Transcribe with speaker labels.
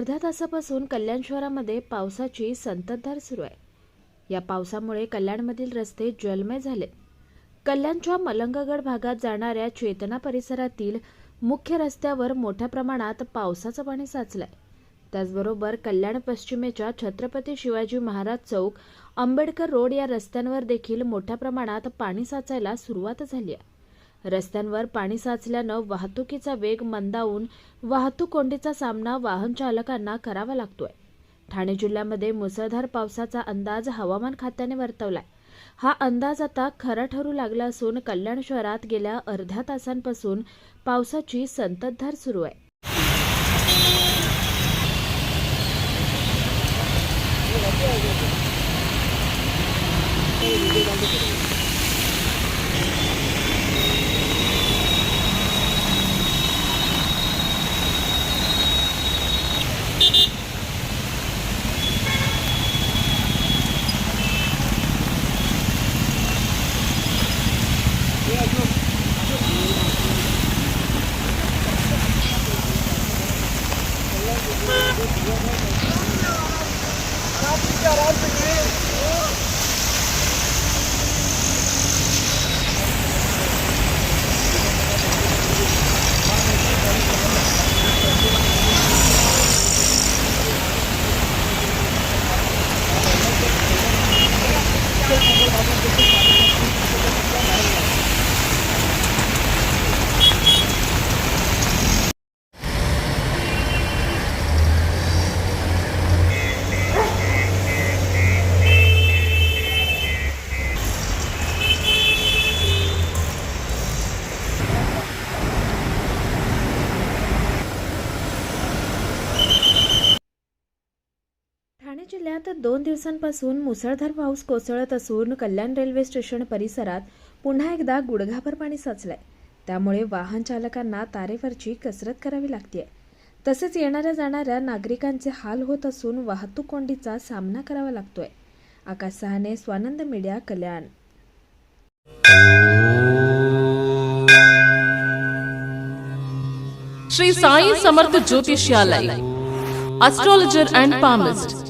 Speaker 1: अर्ध्या तासापासून कल्याण शहरामध्ये पावसाची संततधार सुरू आहे. या पावसामुळे कल्याणमधील रस्ते जलमय झाले. कल्याणच्या मलंगगड भागात जाणाऱ्या चेतना परिसरातील मुख्य रस्त्यावर मोठ्या प्रमाणात पावसाचं पाणी साचलंय. त्याचबरोबर कल्याण पश्चिमेच्या छत्रपती शिवाजी महाराज चौक आंबेडकर रोड या रस्त्यांवर देखील मोठ्या प्रमाणात पाणी साचायला सुरुवात झाली आहे. रस्त्यांवर पाणी साचल्यानं वाहतुकीचा वेग मंदावून वाहतूक कोंडीचा सामना वाहन चालकांना करावा लागतोय. ठाणे जिल्ह्यामध्ये मुसळधार पावसाचा अंदाज हवामान खात्याने वर्तवलाय. हा अंदाज आता खरा ठरू लागला असून कल्याण शहरात गेल्या अर्ध्या तासांपासून पावसाची संततधार सुरू आहे. ठाणे जिल्ह्यात दोन दिवसांपासून मुसळधार पाऊस कोसळत असून कल्याण रेल्वे स्टेशन परिसरात पुन्हा एकदा गुडघाभर पाणी साचलंय. त्यामुळे वाहन चालकांना तारेवरची कसरत करावी लागते तसेच येणाऱ्या जाणाऱ्या नागरिकांचे हाल होत असून वाहतूक कोंडीचा सामना करावा लागतोय. Akash Sahane Swanand media Kalyan.
Speaker 2: Shri Sai Samarth Jyotishalay and palmist